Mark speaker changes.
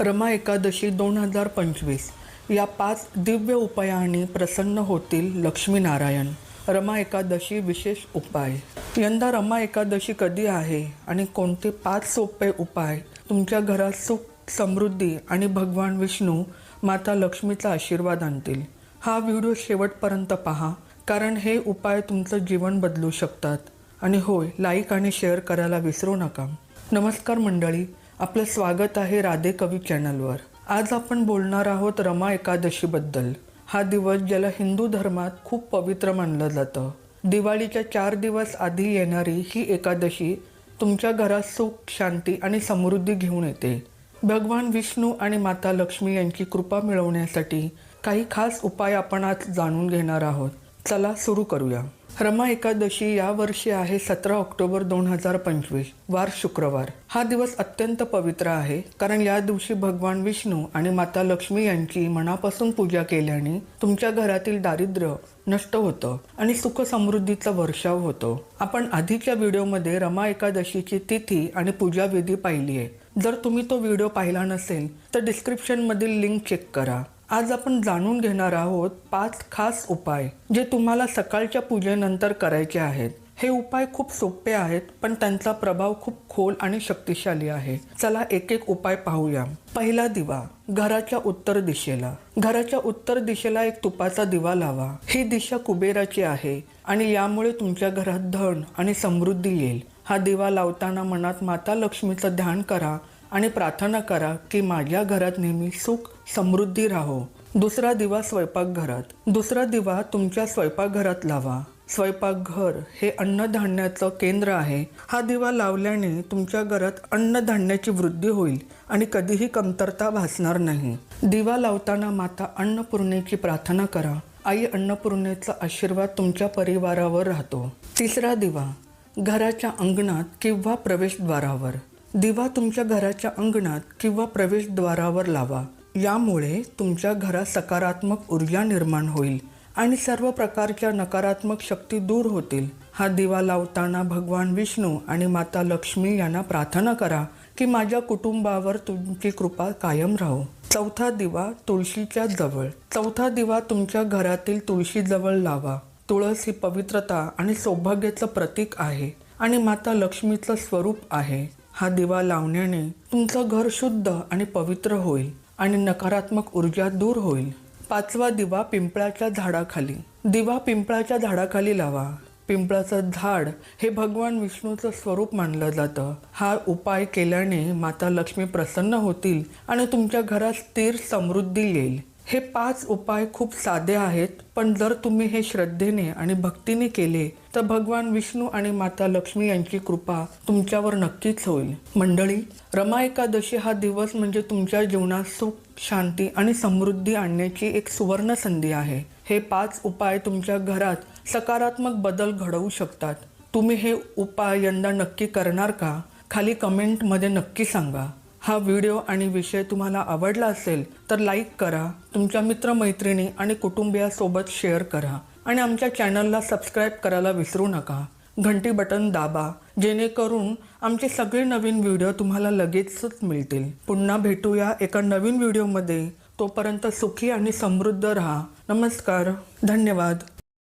Speaker 1: रमा एकादशी दोन हजार पंचवीस. या पाच दिव्य उपायांनी प्रसन्न होतील लक्ष्मीनारायण. रमा एकादशी विशेष उपाय. यंदा रमा एकादशी कधी आहे आणि कोणते पाच सोपे उपाय? तुमच्या घरात सुख समृद्धी आणि भगवान विष्णू माता लक्ष्मीचा आशीर्वाद आणतील. हा व्हिडिओ शेवटपर्यंत पहा कारण हे उपाय तुमचं जीवन बदलू शकतात. आणि होय लाईक आणि शेअर करायला विसरू नका. नमस्कार मंडळी आपलं स्वागत आहे राधे कवी चॅनलवर. आज आपण बोलणार आहोत रमा एकादशीबद्दल. हा दिवस ज्याला हिंदू धर्मात खूप पवित्र मानलं जातं. दिवाळीच्या चार दिवस आधी येणारी ही एकादशी तुमच्या घरात सुख शांती आणि समृद्धी घेऊन येते. भगवान विष्णू आणि माता लक्ष्मी यांची कृपा मिळवण्यासाठी काही खास उपाय आपण आज जाणून घेणार आहोत. चला सुरू करूया. रमा एकादशी या वर्षी आहे सतरा ऑक्टोबर दोन हजार पंचवीस वार शुक्रवार. हा दिवस अत्यंत पवित्र आहे कारण या दिवशी भगवान विष्णू आणि माता लक्ष्मी यांची मनापासून पूजा केल्याने तुमच्या घरातील दारिद्र्य नष्ट होतं आणि सुख समृद्धीचा वर्षाव होतो. आपण आधीच्या व्हिडिओमध्ये रमा एकादशीची तिथी आणि पूजाविधी पाहिली आहे. जर तुम्ही तो व्हिडिओ पाहिला नसेल तर डिस्क्रिप्शनमधील लिंक चेक करा. आज आपण जाणून घेणार आहोत पाच खास उपाय जे तुम्हाला सकाळच्या पूजेनंतर करायचे आहेत. हे उपाय खूप सोपे आहेत पण त्यांचा प्रभाव खूप खोल आणि शक्तिशाली आहे. चला एक एक उपाय पाहूया. पहिला दिवा घराच्या उत्तर दिशेला. घराच्या उत्तर दिशेला एक तुपाचा दिवा लावा. ही दिशा कुबेराची आहे आणि यामुळे तुमच्या घरात धन आणि समृद्धी येईल. हा दिवा लावताना मनात माता लक्ष्मीचं ध्यान करा आणि प्रार्थना करा की माझ्या घरात नेहमी सुख समृद्धी राहो. दुसरा दिवा स्वयंपाकघरात. दुसरा दिवा तुमच्या स्वयंपाकघरात लावा. स्वयंपाकघर हे अन्नधान्याचं केंद्र आहे. हा दिवा लावल्याने तुमच्या घरात अन्नधान्याची वृद्धी होईल आणि कधीही कमतरता भासणार नाही. दिवा लावताना माता अन्नपूर्णेची प्रार्थना करा. आई अन्नपूर्णेचा आशीर्वाद तुमच्या परिवारावर राहतो. तिसरा दिवा घराच्या अंगणात किंवा प्रवेशद्वारावर. दिवा तुमच्या घराच्या अंगणात किंवा प्रवेशद्वारावर लावा. यामुळे तुमच्या घरात सकारात्मक ऊर्जा निर्माण होईल आणि सर्व प्रकारच्या नकारात्मक शक्ती दूर होतील. हा दिवा लावताना भगवान विष्णू आणि माता लक्ष्मी यांना प्रार्थना करा की माझ्या कुटुंबावर तुमची कृपा कायम राहो. चौथा दिवा तुळशीच्या जवळ. चौथा दिवा तुमच्या घरातील तुळशीजवळ लावा. तुळस ही पवित्रता आणि सौभाग्याचं प्रतीक आहे आणि माता लक्ष्मीचं स्वरूप आहे. हा दिवा लावण्याने तुमचं घर शुद्ध आणि पवित्र होईल आणि नकारात्मक ऊर्जा दूर होईल. पाचवा दिवा पिंपळाच्या झाडाखाली. दिवा पिंपळाच्या झाडाखाली लावा. पिंपळाचं झाड हे भगवान विष्णूचं स्वरूप मानलं जातं. हा उपाय केल्याने माता लक्ष्मी प्रसन्न होतील आणि तुमच्या घरात स्थिर समृद्धी येईल. हे पाच उपाय खूप साधे आहेत पण जर तुम्ही हे श्रद्धेने आणि भक्तीने केले तर भगवान विष्णू आणि माता लक्ष्मी यांची कृपा तुमच्यावर नक्कीच होईल. मंडळी रमा एकादशी हा दिवस म्हणजे तुमच्या जीवनात सुख शांती आणि समृद्धी आणण्याची एक सुवर्ण संधी आहे. हे पाच उपाय तुमच्या घरात सकारात्मक बदल घडवू शकतात. तुम्ही हे उपाय यंदा नक्की करणार का? खाली कमेंटमध्ये नक्की सांगा. हा व्हिडिओ आणि विषय तुम्हाला आवडला असेल तर लाईक करा तुमच्या मित्रमैत्रिणी आणि कुटुंबियासोबत शेअर करा. आणि आमच्या चॅनलला सबस्क्राईब करायला विसरू नका. घंटी बटन दाबा जेणेकरून आमचे सगळे नवीन व्हिडिओ तुम्हाला लगेचच मिळतील. पुन्हा भेटूया एका नवीन व्हिडिओमध्ये. तोपर्यंत सुखी आणि समृद्ध राहा. नमस्कार. धन्यवाद.